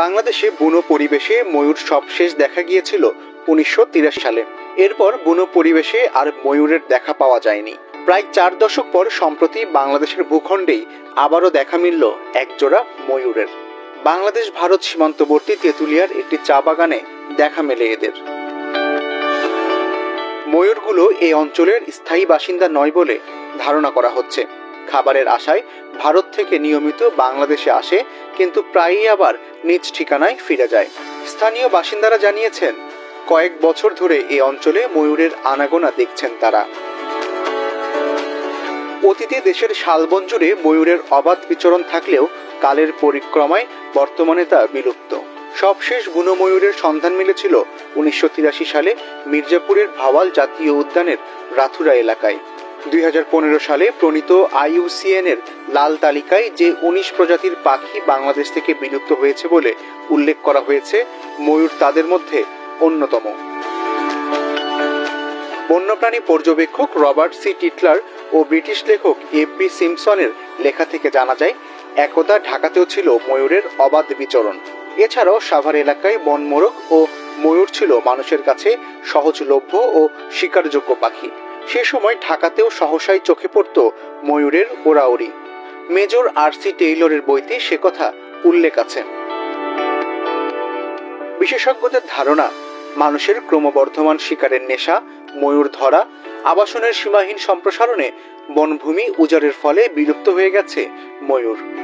বাংলাদেশে বুনো পরিবেশে ময়ূর সবশেষ দেখা গিয়েছিল উনিশশো সালে। এরপর বুনো পরিবেশে আর ময়ূরের দেখা পাওয়া যায়নি। প্রায় চার দশক পর সম্প্রতি বাংলাদেশের ভূখণ্ডেই আবারও দেখা মিলল একজোড়া ময়ূরের। বাংলাদেশ ভারত সীমান্তবর্তী তেঁতুলিয়ার একটি চা বাগানে দেখা মেলে এদের। ময়ূরগুলো এই অঞ্চলের স্থায়ী বাসিন্দা নয় বলে ধারণা করা হচ্ছে। খাবারের আশায় ভারত থেকে নিয়মিত বাংলাদেশে আসে, কিন্তু প্রায়ই আবার নিজ ঠিকানায় ফিরে যায়। স্থানীয় বাসিন্দারা জানিয়েছেন, কয়েক বছর ধরে এই অঞ্চলে ময়ূরের আনাগোনা দেখছেন তারা। অতীতে দেশের শালবন জুড়ে ময়ূরের অবাধ বিচরণ থাকলেও কালের পরিক্রমায় বর্তমানে তা বিলুপ্ত। সবশেষ বুনো ময়ূরের সন্ধান মিলেছিল উনিশশো তিরাশি সালে মির্জাপুরের ভাওয়াল জাতীয় উদ্যানের রাথুরা এলাকায়। দুই হাজার পনেরো সালে প্রণীত আইইউসিএন এর লাল তালিকায় যে উনিশ প্রজাতির পাখি বাংলাদেশ থেকে বিলুপ্ত হয়েছে বলে উল্লেখ করা হয়েছে, ময়ূর তাদের মধ্যে অন্যতম। বন্যপ্রাণী পর্যবেক্ষক রবার্ট সি টিটলার ও ব্রিটিশ লেখক এফ বি সিমসনের লেখা থেকে জানা যায়, একদা ঢাকাতেও ছিল ময়ূরের অবাধ বিচরণ। এছাড়াও সাভার এলাকায় বনমোরগ ও ময়ূর ছিল মানুষের কাছে সহজলভ্য ও শিকারযোগ্য পাখি। সে সময় ঢাকাতেও সহসাই চোখে পড়ত ময়ূরের ওরাওরি। মেজর আর সি টেইলরের বইতে সে কথা উল্লেখ আছে। বিশেষজ্ঞদের ধারণা, মানুষের ক্রমবর্ধমান শিকারের নেশা, ময়ূর ধরা, আবাসনের সীমাহীন সম্প্রসারণে বনভূমি উজাড়ের ফলে বিলুপ্ত হয়ে গেছে ময়ূর।